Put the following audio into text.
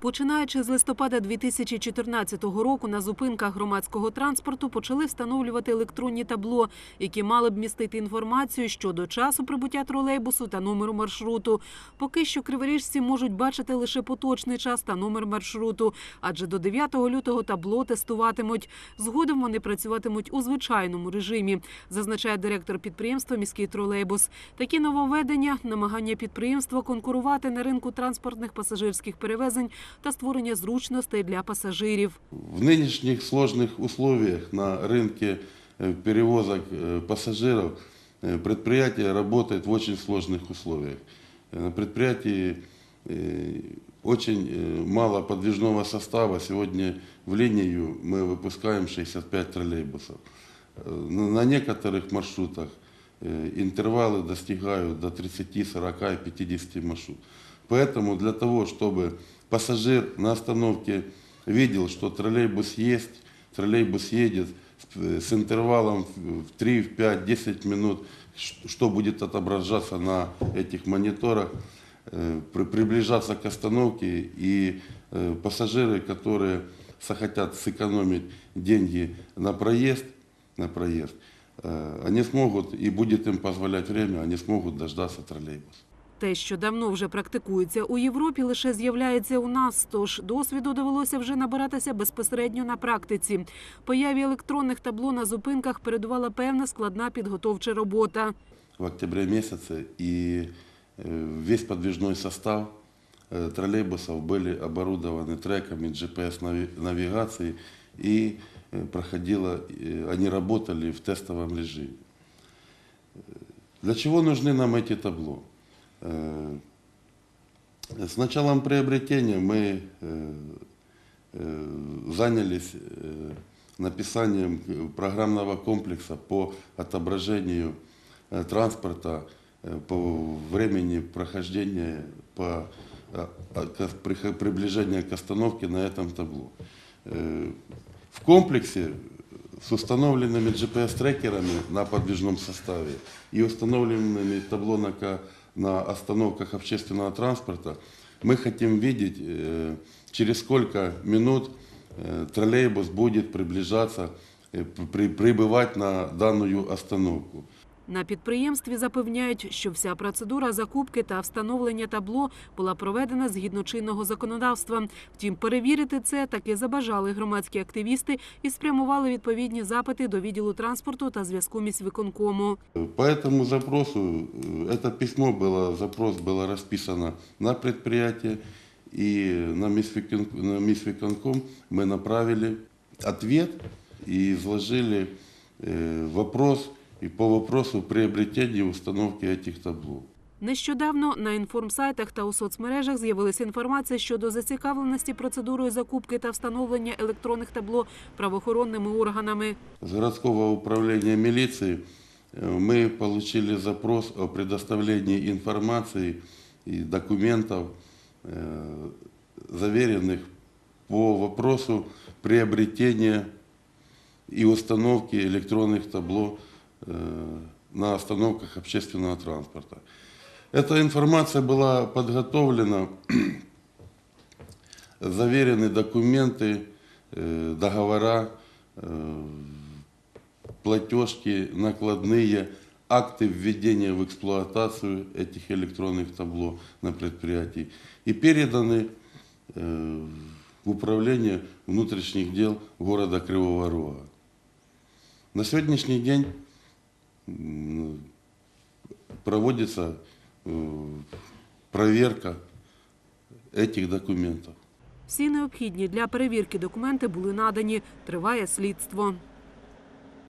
Починаючи з листопада 2014 року на зупинках громадського транспорту почали встановлювати електронні табло, які мали б містити інформацію щодо часу прибуття тролейбусу та номеру маршруту. Поки що криворіжці можуть бачити лише поточний час та номер маршруту, адже до 9 лютого табло тестуватимуть. Згодом вони працюватимуть у звичайному режимі, зазначає директор підприємства міський тролейбус. Такі нововведення – намагання підприємства конкурувати на ринку транспортних пасажирських перевезень та створення зручностей для пасажирів. В нынешних сложных условиях на рынке э, перевозок э, пассажиров э, предприятие работает в очень сложных условиях. Э, На предприятии э, очень э, мало подвижного состава. Сегодня в линию мы выпускаем 65 троллейбусов. Э, На на некоторых маршрутах э, интервалы достигают до 30, 40 и 50 маршрут. Поэтому для того, чтобы пассажир на остановке видел, что троллейбус есть, троллейбус едет с интервалом в 3, в 5, 10 минут, что будет отображаться на этих мониторах, э, при- приближаться к остановке и э, пассажиры, которые захотят сэкономить деньги на проезд, на проезд, э, они смогут, и будет им позволять время, они смогут дождаться троллейбуса. Те, що давно вже практикується у Європі, лише з'являється у нас. Тож досвіду довелося вже набиратися безпосередньо на практиці. Появі електронних табло на зупинках передувала певна складна підготовча робота. в октябре месяце, и э, весь подвижной состав э, троллейбусов были оборудованы треками GPS-навигации, и э, проходило, э, они работали в тестовом режиме. Э, Для чего нужны нам эти табло? Э, С началом приобретения мы э, э, занялись э, написанием э, программного комплекса по отображению э, транспорта э, по времени прохождения, по э, а, к- прихо- приближения к остановке на этом табло. Э, В комплексе с установленными GPS-трекерами на подвижном составе и установленными табло на, ка- на остановках общественного транспорта мы хотим видеть, э, через сколько минут э, троллейбус будет приближаться, э, при- прибывать на данную остановку. На підприємстві запевняють, що вся процедура закупки та встановлення табло була проведена згідно чинного законодавства. Втім, перевірити це таки забажали громадські активісти і спрямували відповідні запити до відділу транспорту та зв'язку міськвиконкому. По этому запросу, э, это письмо было, запрос было расписано на предприятие, и на Мисвикон- на Мисвиконком мы направили ответ и изложили э, вопрос и по вопросу приобретения и установки этих табло. Нещодавно на інформсайтах та у соцмережах з'явилася інформація щодо зацікавленості процедурою закупки та встановлення електронних табло правоохоронними органами. С городского управления милиции э, мы получили запрос о предоставлении информации и документов, э, заверенных по вопросу приобретения и установки электронных табло э, на остановках общественного транспорта. Эта информация была подготовлена, заверены документы, э, договора, э, платежки, накладные, акты введения в эксплуатацию этих электронных табло на предприятии и переданы э, в управление внутренних дел города Кривого Рога. На сегодняшний день проводится э, проверка этих документов. Всі необхідні для перевірки документи були надані. Триває слідство.